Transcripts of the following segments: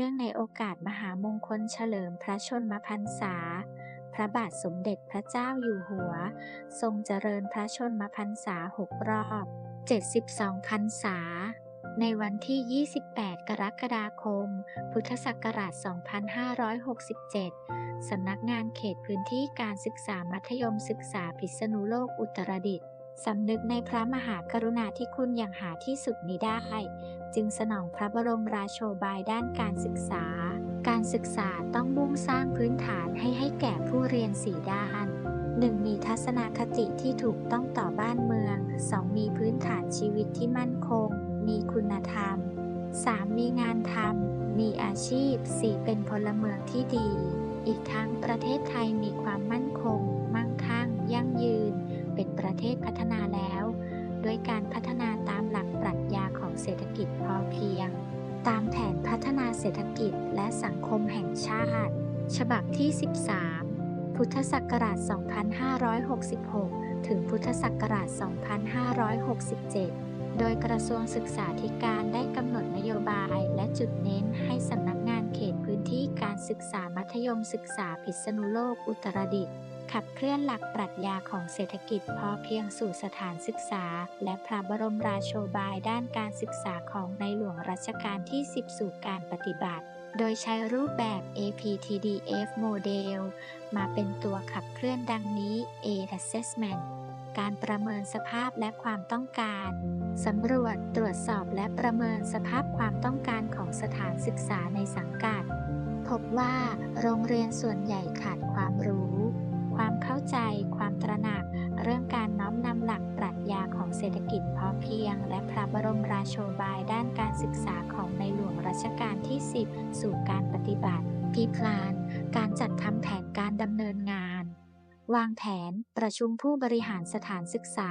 เนื่องในโอกาสมหามงคลเฉลิมพระชนมพรรษา พระบาทสมเด็จพระเจ้าอยู่หัว ทรงเจริญพระชนมพรรษา6รอบ 72 พรรษา ในวันที่ 28 กรกฎาคม พุทธศักราช 2567 สำนักงานเขตพื้นที่การศึกษามัธยมศึกษาพิษณุโลกอุตรดิตถ์ สำนึกในพระมหากรุณาธิคุณอย่างหาที่สุดมิได้ จึงสนองพระบรมราโชบายด้านการศึกษา การศึกษาต้องมุ่งสร้างพื้นฐานให้ให้แก่ผู้เรียนสี่ด้าน 1. มีทัศนคติที่ถูกต้องต่อบ้านเมือง 2. มีพื้นฐานชีวิตที่มั่นคง มีคุณธรรม 3. มีงานทำ มีอาชีพ 4. เป็นพลเมืองที่ดี อีกทั้งประเทศไทยมีความมั่นคง มั่งคั่ง ยั่งยืน เป็นประเทศพัฒนาแล้ว ด้วยการพัฒนาตามหลักปรัชญาของเศรษฐกิจพอเพียง ตามแผนพัฒนาเศรษฐกิจและสังคมแห่งชาติ ฉบับที่ 13 พุทธศักราช 2566 ถึงพุทธศักราช 2567โดยกระทรวงศึกษาธิการได้กำหนดนโยบายและจุดเน้นให้สำนักงานเขตพื้นที่การศึกษามัธยมศึกษาพิษณุโลกอุตรดิตถ์ ขับเคลื่อนหลักปรัชญาของเศรษฐกิจพอเพียงสู่สถานศึกษา และพระบรมราโชบายด้านการศึกษาของในหลวงรัชกาลที่ 10 สู่การปฏิบัติ โดยใช้รูปแบบ APTDF โมเดลมาเป็นตัวขับเคลื่อนดังนี้ A Assessment การประเมินสภาพและความต้องการ สำรวจตรวจสอบและประเมินสภาพความต้องการของสถานศึกษาในสังกัด พบว่าโรงเรียนส่วนใหญ่ขาดความรู้ ใจความตระหนัก เรื่องการน้อมนำหลักปรัชญาของเศรษฐกิจพอเพียง และพระบรมราโชบายด้านการศึกษาของในหลวงรัชกาลที่ 10 สู่การปฏิบัติพีพลาน การจัดทำแผนการดำเนินงาน วางแผนประชุมผู้บริหารสถานศึกษา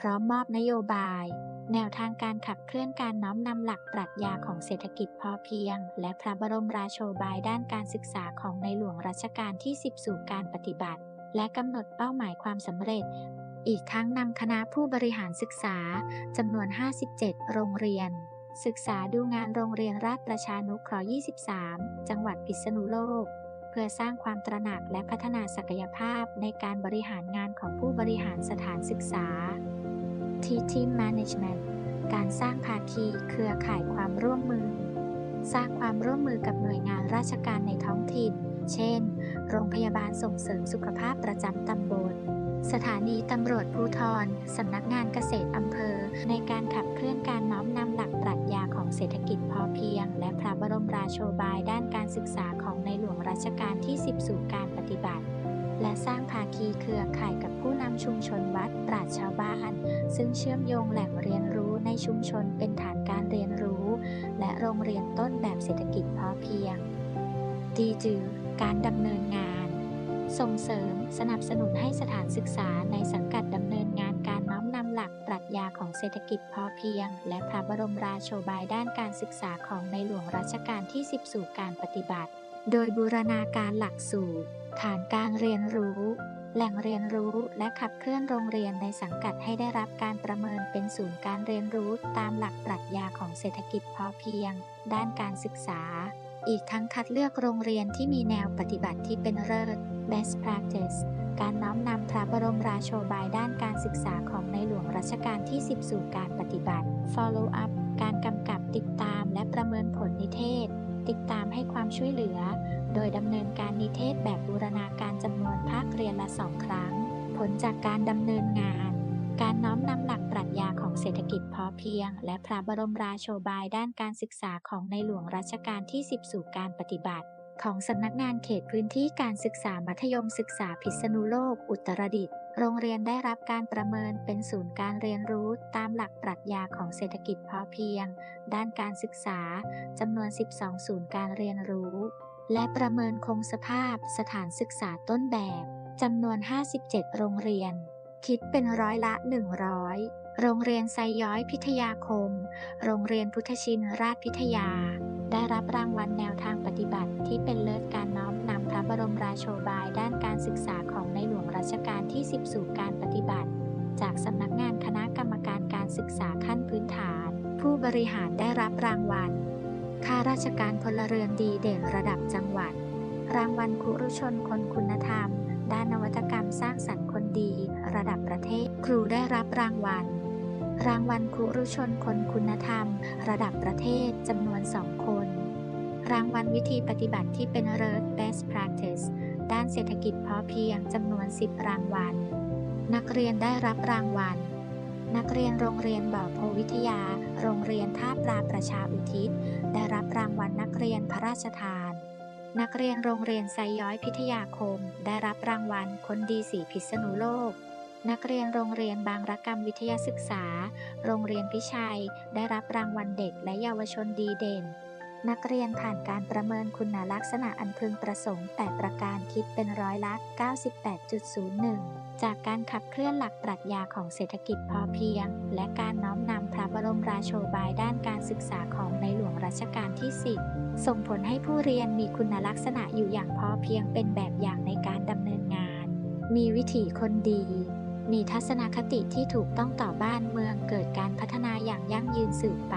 พร้อมมอบนโยบายแนวทางการขับเคลื่อนการน้อมนำหลักปรัชญาของเศรษฐกิจพอเพียง และพระบรมราโชบายด้านการศึกษาของในหลวงรัชกาลที่ 10 สู่การปฏิบัติ และกำหนดเป้าหมายความสำเร็จ อีกทั้งนำคณะผู้บริหารศึกษาจำนวน 57 โรงเรียน ศึกษาดูงานโรงเรียนราชประชานุเคราะห์ 23 จังหวัดพิษณุโลก เพื่อสร้างความตระหนักและพัฒนาศักยภาพในการบริหารงานของผู้บริหารสถานศึกษา Team Management การสร้างภาคีเครือข่ายความร่วมมือ สร้างความร่วมมือกับหน่วยงานราชการในท้องถิ่น เช่น โรงพยาบาลส่งเสริมสุขภาพประจำตำบล สถานีตำรวจภูธรสำนักงานเกษตรอำเภอ ในการขับเคลื่อนการน้อมนำหลักปรัชญาของเศรษฐกิจพอเพียง และพระบรมราโชบายด้านการศึกษาของในหลวงรัชกาลที่ 10 สู่การปฏิบัติและสร้างภาคีเครือข่ายกับผู้นำชุมชนวัดปราชชาวบ้าน ซึ่งเชื่อมโยงแหล่งเรียนรู้ในชุมชนเป็นฐานการเรียนรู้ และโรงเรียนต้นแบบเศรษฐกิจพอเพียงดีจือ การดำเนินงาน ส่งเสริมสนับสนุนให้สถานศึกษาในสังกัดดำเนินงานการน้อมนำหลักปรัชญาของเศรษฐกิจพอเพียง และพระบรมราโชบายด้านการศึกษาของในหลวงรัชกาลที่ 10 สู่การปฏิบัติ โดยบูรณาการหลักสูตรฐานการเรียนรู้แหล่งเรียนรู้และขับเคลื่อนโรงเรียนในสังกัดให้ได้รับการประเมินเป็นศูนย์การเรียนรู้ตามหลักปรัชญาของเศรษฐกิจพอเพียง ด้านการศึกษา อีกทั้งคัดเลือกโรงเรียนที่มีแนวปฏิบัติที่เป็นเลิศ best practice การน้อมนำพระบรมราโชบายด้านการศึกษาของในหลวงรัชกาลที่ 10 สู่การปฏิบัติ follow up การกำกับติดตามและประเมินผลนิเทศ ติดตามให้ความช่วยเหลือ โดยดำเนินการนิเทศแบบบูรณาการจำนวนภาคเรียนละสองครั้ง ผลจากการดำเนินงาน การน้อมนำหลักปรัชญาของเศรษฐกิจพอเพียง และพระบรมราโชบายด้านการศึกษาของในหลวงรัชกาลที่ 10 สู่การปฏิบัติ ของสำนักงานเขตพื้นที่การศึกษามัธยมศึกษาพิษณุโลก อุตรดิตถ์โรงเรียนได้รับการประเมินเป็นศูนย์การเรียนรู้ตามหลักปรัชญาของเศรษฐกิจพอเพียง ด้านการศึกษาจำนวน 12 ศูนย์การเรียนรู้ และประเมินคงสภาพสถานศึกษาต้นแบบจำนวน 57 โรงเรียน คิดเป็นร้อยละ 100 โรงเรียนไซย้อยพิทยาคม โรงเรียนพุทธชินราชพิทยา ได้รับรางวัลแนวทางปฏิบัติที่เป็นเลิศการน้อมนำพระบรมราโชบายด้านการศึกษาของในหลวงรัชกาลที่ 10 สู่การปฏิบัติ จากสำนักงานคณะกรรมการการศึกษาขั้นพื้นฐาน ผู้บริหารได้รับรางวัลข้าราชการพลเรือนดีเด่นระดับจังหวัด รางวัลครุชนคนคุณธรรม ด้านนวัตกรรมสร้างสรรค์ ครูได้รับรางวัล รางวัลครูรุชนคนคุณธรรม ระดับประเทศจำนวนสองคน รางวัลวิธีปฏิบัติที่เป็นเลิศ Best Practice ด้านเศรษฐกิจพอเพียงจำนวน 10 รางวัล นักเรียนได้รับรางวัล นักเรียนโรงเรียนบ่อโพวิทยา โรงเรียนท่าปลาประชาอุทิศ ได้รับรางวัลนักเรียนพระราชทาน นักเรียนโรงเรียนไซย้อยพิทยาคม ได้รับรางวัลคนดีสีพิษณุโลก นักเรียนโรงเรียนบางระกรรมวิทยาศึกษา โรงเรียนพิชัย ได้รับรางวัลเด็กและเยาวชนดีเด่น นักเรียนผ่านการประเมินคุณลักษณะอันพึงประสงค์ 8 ประการคิดเป็นร้อยละ 98.01 จากการขับเคลื่อนหลักปรัชญาของเศรษฐกิจพอเพียง และการน้อมนำพระบรมราโชบายด้านการศึกษาของในหลวงรัชกาลที่ 10 ส่งผลให้ผู้เรียนมีคุณลักษณะอยู่อย่างพอเพียงเป็นแบบอย่างในการดำเนินงาน มีวิถีคนดี มีทัศนคติที่ถูกต้องต่อบ้านเมืองเกิดการพัฒนาอย่างยั่งยืนสืบไป